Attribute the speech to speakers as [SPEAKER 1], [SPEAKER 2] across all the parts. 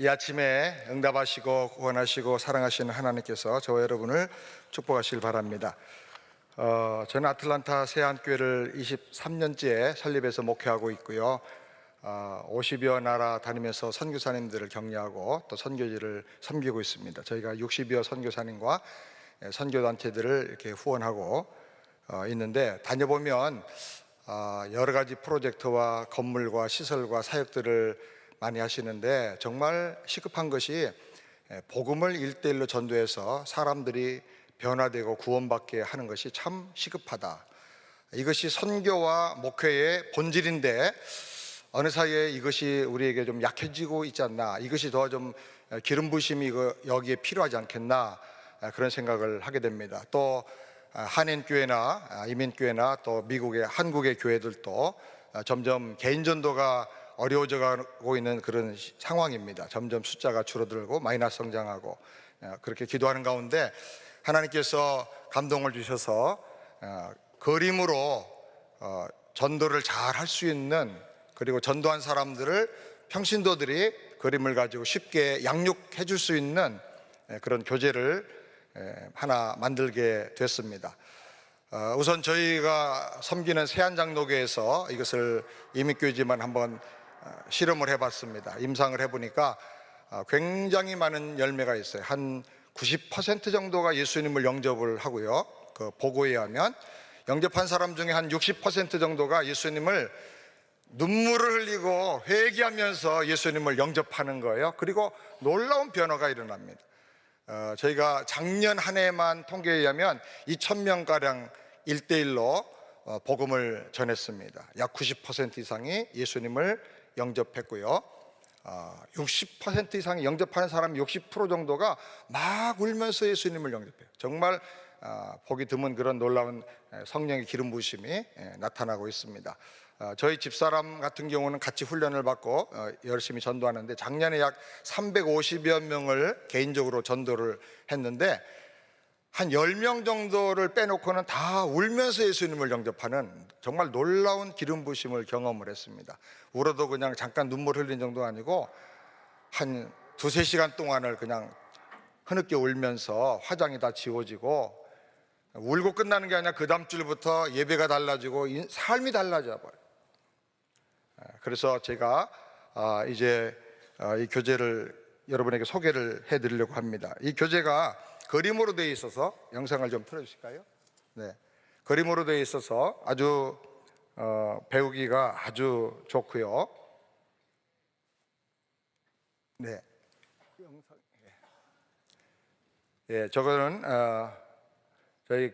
[SPEAKER 1] 이 아침에 응답하시고 구원하시고 사랑하시는 하나님께서 저와 여러분을 축복하시길 바랍니다. 어, 저는 아틀란타 세안교회를 23년째 설립해서 목회하고 있고요. 어, 50여 나라 다니면서 선교사님들을 격려하고 또 선교지를 섬기고 있습니다. 저희가 60여 선교사님과 예, 선교단체들을 이렇게 후원하고 어, 있는데 다녀보면 어, 여러 가지 프로젝트와 건물과 시설과 사역들을 많이 하시는데 정말 시급한 것이 예, 복음을 일대일로 전도해서 사람들이 변화되고 구원받게 하는 것이 참 시급하다. 이것이 선교와 목회의 본질인데 어느 사이에 이것이 우리에게 좀 약해지고 있지 않나 이것이 더 좀 기름 부심이 여기에 필요하지 않겠나 아, 그런 생각을 하게 됩니다. 또 아, 한인 교회나 아, 이민 교회나 또 미국의 한국의 교회들도 아, 점점 개인 전도가 어려워져 가고 있는 그런 시- 상황입니다. 점점 숫자가 줄어들고 마이너스 성장하고 아, 그렇게 기도하는 가운데 하나님께서 감동을 주셔서 아, 그림으로 어, 전도를 잘 할 수 있는 그리고 전도한 사람들을 평신도들이 그림을 가지고 쉽게 양육해 줄 수 있는 예, 그런 교재를 예, 하나 만들게 됐습니다. 어, 우선 저희가 섬기는 세안장로교에서 이것을 이민교회지만 한번 어, 실험을 해봤습니다. 임상을 해보니까 어, 굉장히 많은 열매가 있어요. 한 90% 정도가 예수님을 영접을 하고요. 그 보고에 하면 영접한 사람 중에 한 60% 정도가 예수님을 눈물을 흘리고 회개하면서 예수님을 영접하는 거예요. 그리고 놀라운 변화가 일어납니다. 어, 저희가 작년 한 해만 통계에 의하면 2천 명 가량 1대1로 어, 복음을 전했습니다. 약 90% 이상이 예수님을 영접했고요. 어, 60% 이상이 영접하는 사람 60% 정도가 막 울면서 예수님을 영접해요. 정말 어, 보기 드문 그런 놀라운 에, 성령의 기름 부심이 에, 나타나고 있습니다. 어, 저희 집사람 같은 경우는 같이 훈련을 받고 어, 열심히 전도하는데 작년에 약 350여 명을 개인적으로 전도를 했는데 한 10명 정도를 빼놓고는 다 울면서 예수님을 영접하는 정말 놀라운 기름 부심을 경험을 했습니다. 울어도 그냥 잠깐 눈물 흘린 정도 아니고 한 두세 시간 동안을 그냥 흐느껴 울면서 화장이 다 지워지고 울고 끝나는 게 아니라 그 다음 주부터 예배가 달라지고 인- 삶이 달라져 버려요. 아, 그래서 제가 아, 이제 아, 이 교재를 여러분에게 소개를 해드리려고 합니다. 이 교재가 그림으로 되어 있어서 영상을 좀 틀어주실까요? 네, 그림으로 되어 있어서 아주 어, 배우기가 아주 좋고요. 네. 예, 예 저거는 어, 저희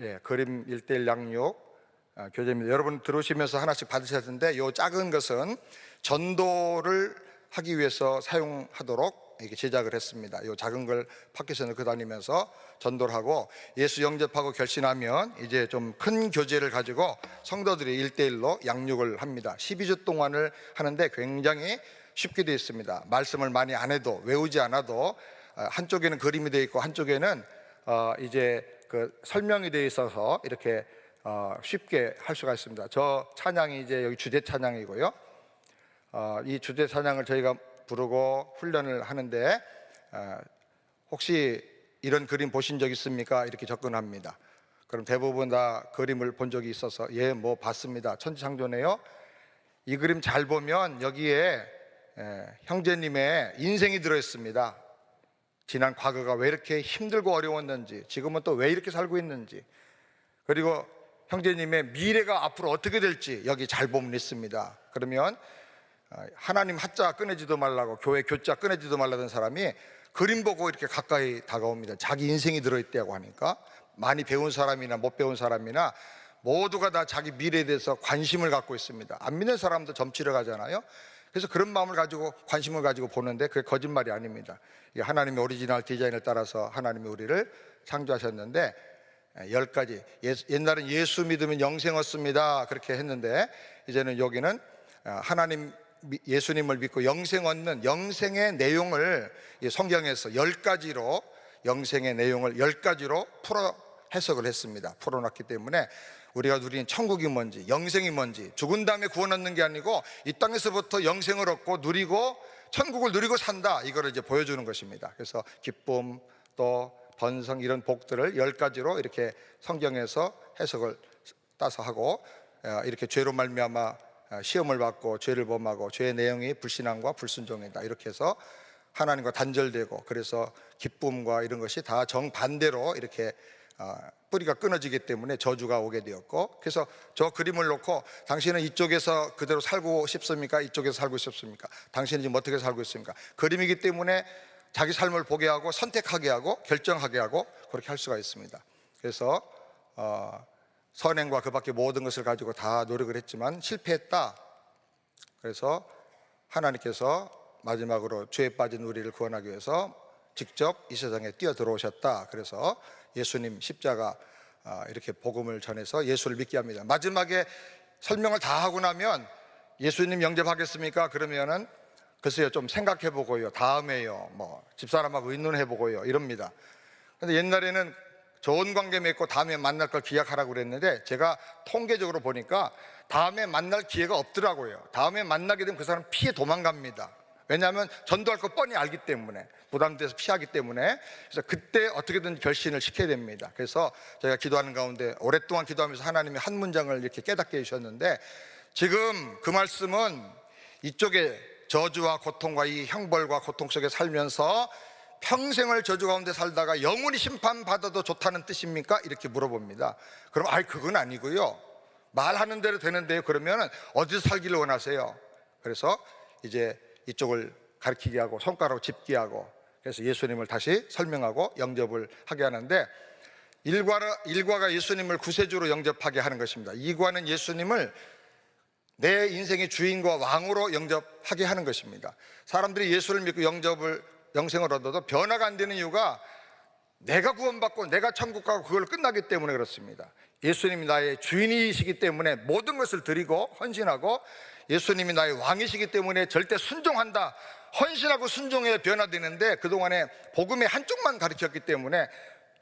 [SPEAKER 1] 예, 그림 일대일 양육 아, 교재입니다. 여러분 들어오시면서 하나씩 받으셔야 되는데 이 작은 것은 전도를 하기 위해서 사용하도록 이렇게 제작을 했습니다. 이 작은 걸 밖에서 넣고 다니면서 전도를 하고 예수 영접하고 결신하면 이제 좀 큰 교재를 가지고 성도들이 일대일로 양육을 합니다. 12주 동안을 하는데 굉장히 쉽게 되어 있습니다. 말씀을 많이 안 해도 외우지 않아도 아, 한쪽에는 그림이 되어 있고 한쪽에는 어, 이제 그 설명이 되어 있어서 이렇게 어, 쉽게 할 수가 있습니다. 저 찬양이 이제 여기 주제 찬양이고요. 어, 이 주제 찬양을 저희가 부르고 훈련을 하는데 어, 혹시 이런 그림 보신 적 있습니까? 이렇게 접근합니다. 그럼 대부분 다 그림을 본 적이 있어서 예, 뭐 봤습니다. 천지창조네요. 이 그림 잘 보면 여기에 에, 형제님의 인생이 들어 있습니다. 지난 과거가 왜 이렇게 힘들고 어려웠는지, 지금은 또 왜 이렇게 살고 있는지, 그리고 형제님의 미래가 앞으로 어떻게 될지 여기 잘 보면 있습니다. 그러면 어, 하나님 하자 꺼내지도 말라고 교회 교자 꺼내지도 말라던 사람이 그림 보고 이렇게 가까이 다가옵니다. 자기 인생이 들어있다고 하니까 많이 배운 사람이나 못 배운 사람이나 모두가 다 자기 미래에 대해서 관심을 갖고 있습니다. 안 믿는 사람도 점치러 가잖아요. 그래서 그런 마음을 가지고 관심을 가지고 보는데 그게 거짓말이 아닙니다. 하나님의 오리지널 디자인을 따라서 하나님이 우리를 창조하셨는데 예, 열 가지 예- 옛날엔 예수 믿으면 영생 얻습니다 그렇게 했는데 이제는 여기는 어, 하나님 미- 예수님을 믿고 영생 얻는 영생의 내용을 이 성경에서 열 가지로 영생의 내용을 열 가지로 풀어 해석을 했습니다. 풀어놨기 때문에 우리가 누리는 천국이 뭔지 영생이 뭔지 죽은 다음에 구원 얻는 게 아니고 이 땅에서부터 영생을 얻고 누리고 천국을 누리고 산다 이거를 이제 보여주는 것입니다. 그래서 기쁨 또 번성 이런 복들을 열 가지로 이렇게 성경에서 해석을 따서 하고 어, 이렇게 죄로 말미암아 어, 시험을 받고 죄를 범하고 죄의 내용이 불신앙과 불순종이다 이렇게 해서 하나님과 단절되고 그래서 기쁨과 이런 것이 다 정반대로 이렇게 어, 뿌리가 끊어지기 때문에 저주가 오게 되었고 그래서 저 그림을 놓고 당신은 이쪽에서 그대로 살고 싶습니까? 이쪽에서 살고 싶습니까? 당신은 지금 어떻게 살고 있습니까? 그림이기 때문에 자기 삶을 보게 하고 선택하게 하고 결정하게 하고 그렇게 할 수가 있습니다. 그래서 어, 선행과 그 밖에 모든 것을 가지고 다 노력을 했지만 실패했다. 그래서 하나님께서 마지막으로 죄에 빠진 우리를 구원하기 위해서 직접 이 세상에 뛰어 들어오셨다. 그래서 예수님 십자가 아, 이렇게 복음을 전해서 예수를 믿게 합니다. 마지막에 설명을 다 하고 나면 예수님 영접하겠습니까? 그러면은 글쎄요 좀 생각해 보고요. 다음에요. 뭐 집사람하고 의논해 보고요. 이럽니다. 근데 옛날에는 좋은 관계 맺고 다음에 만날 걸 기약하라고 그랬는데 제가 통계적으로 보니까 다음에 만날 기회가 없더라고요. 다음에 만나게 되면 그 사람 피해 도망갑니다. 왜냐하면 전도할 거 뻔히 알기 때문에 부담돼서 피하기 때문에 그래서 그때 어떻게든 결신을 시켜야 됩니다. 그래서 제가 기도하는 가운데 오랫동안 기도하면서 하나님이 한 문장을 이렇게 깨닫게 해주셨는데 지금 그 말씀은 이쪽에 저주와 고통과 이 형벌과 고통 속에 살면서 평생을 저주 가운데 살다가 영원히 심판받아도 좋다는 뜻입니까? 이렇게 물어봅니다. 그럼 아이 그건 아니고요. 말하는 대로 되는데요. 그러면 어디서 살기를 원하세요? 그래서 이제 이쪽을 가리키게 하고 손가락으로 짚게 하고 그래서 예수님을 다시 설명하고 영접을 하게 하는데 일과가 예수님을 구세주로 영접하게 하는 것입니다. 이과는 예수님을 내 인생의 주인과 왕으로 영접하게 하는 것입니다. 사람들이 예수를 믿고 영접을 영생을 얻어도 변화가 안 되는 이유가 내가 구원받고 내가 천국 가고 그걸로 끝나기 때문에 그렇습니다. 예수님이 나의 주인이시기 때문에 모든 것을 드리고 헌신하고 예수님이 나의 왕이시기 때문에 절대 순종한다. 헌신하고 순종에 변화되는데 그동안에 복음의 한쪽만 가르쳤기 때문에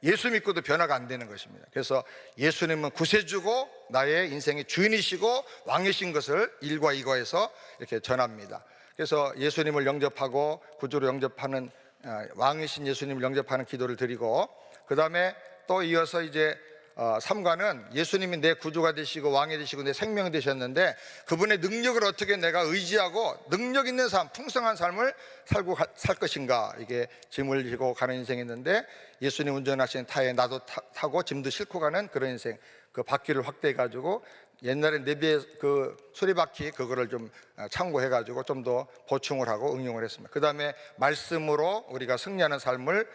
[SPEAKER 1] 예수 믿고도 변화가 안 되는 것입니다. 그래서 예수님은 구세주고 나의 인생의 주인이시고 왕이신 것을 일과 이과에서 이렇게 전합니다. 그래서 예수님을 영접하고 구주로 영접하는 아, 왕이신 예수님을 영접하는 기도를 드리고 그 다음에 또 이어서 이제 어, 3과는 예수님이 내 구주가 되시고 왕이 되시고 내 생명이 되셨는데 그분의 능력을 어떻게 내가 의지하고 능력 있는 삶, 풍성한 삶을 살고 가- 살 것인가 이게 짐을 지고 가는 인생이었는데 예수님 운전하시는 타에 나도 타, 고 짐도 싣고 가는 그런 인생 그 바퀴를 확대해 가지고 옛날에 네비의 그 수리바퀴 그거를 좀 어, 참고해 가지고 좀 더 보충을 하고 응용을 했습니다. 그 다음에 말씀으로 우리가 승리하는 삶을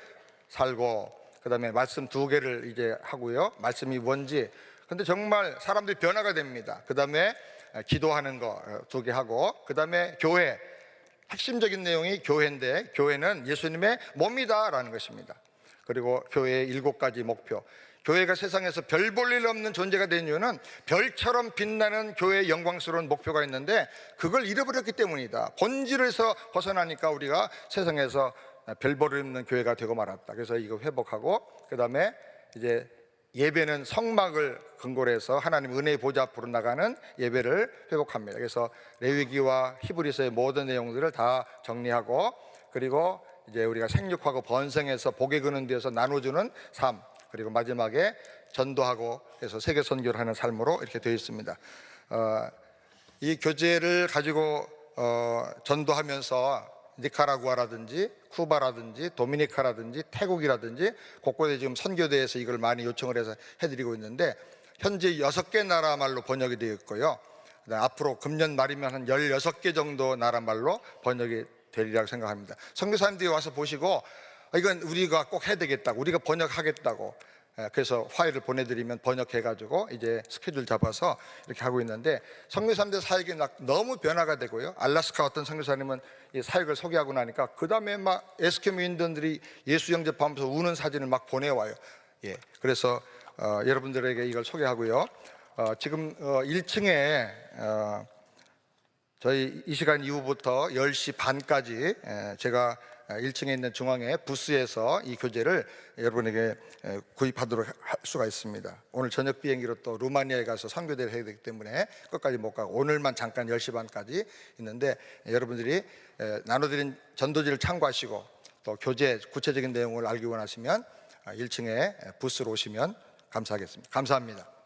[SPEAKER 1] 살고 그다음에 말씀 두 개를 이제 하고요. 말씀이 뭔지. 근데 정말 사람들이 변화가 됩니다. 그다음에 기도하는 거 두 개 하고 그다음에 교회 핵심적인 내용이 교회인데 교회는 예수님의 몸이다라는 것입니다. 그리고 교회의 일곱 가지 목표. 교회가 세상에서 별 볼 일 없는 존재가 된 이유는 별처럼 빛나는 교회의 영광스러운 목표가 있는데 그걸 잃어버렸기 때문이다. 본질에서 벗어나니까 우리가 세상에서 별 볼 일 없는 교회가 되고 말았다. 그래서 이거 회복하고 그다음에 이제 예배는 성막을 근거로 해서 하나님 은혜의 보좌 앞으로 나가는 예배를 회복합니다. 그래서 레위기와 히브리서의 모든 내용들을 다 정리하고 그리고 이제 우리가 생육하고 번성해서 복에 그는 데서 나눠주는 삶 그리고 마지막에 전도하고 해서 세계 선교를 하는 삶으로 이렇게 되어 있습니다. 어, 이 교재를 가지고 어, 전도하면서 니카라구아라든지 쿠바라든지 도미니카라든지 태국이라든지 곳곳에 지금 선교대에서 이걸 많이 요청을 해서 해드리고 있는데 현재 여섯 개 나라 말로 번역이 되어 있고요. 앞으로 금년 말이면 한 16개 정도 나라 말로 번역이 되리라고 생각합니다. 선교사님들이 와서 보시고 아, 이건 우리가 꼭 해야 되겠다고 우리가 번역하겠다고 예, 그래서 파일을 보내드리면 번역해가지고 이제 스케줄 잡아서 이렇게 하고 있는데 선교사님들 사역이 막 너무 변화가 되고요. 알라스카 어떤 선교사님은 이 사역을 소개하고 나니까 그 다음에 막 에스키모 인들이 예수 영접하면서 우는 사진을 막 보내와요. 예, 그래서 어, 여러분들에게 이걸 소개하고요. 어, 지금 어, 1층에 어, 저희 이 시간 이후부터 10시 반까지 에, 제가 1층에 있는 중앙에 부스에서 이 교재를 여러분에게 에, 구입하도록 할 수가 있습니다. 오늘 저녁 비행기로 또 루마니아에 가서 선교대를 해야 되기 때문에 끝까지 못 가고 오늘만 잠깐 10시 반까지 있는데 여러분들이 에, 나눠드린 전도지를 참고하시고 또 교재 구체적인 내용을 알기 원하시면 1층에 부스로 오시면 감사하겠습니다. 감사합니다.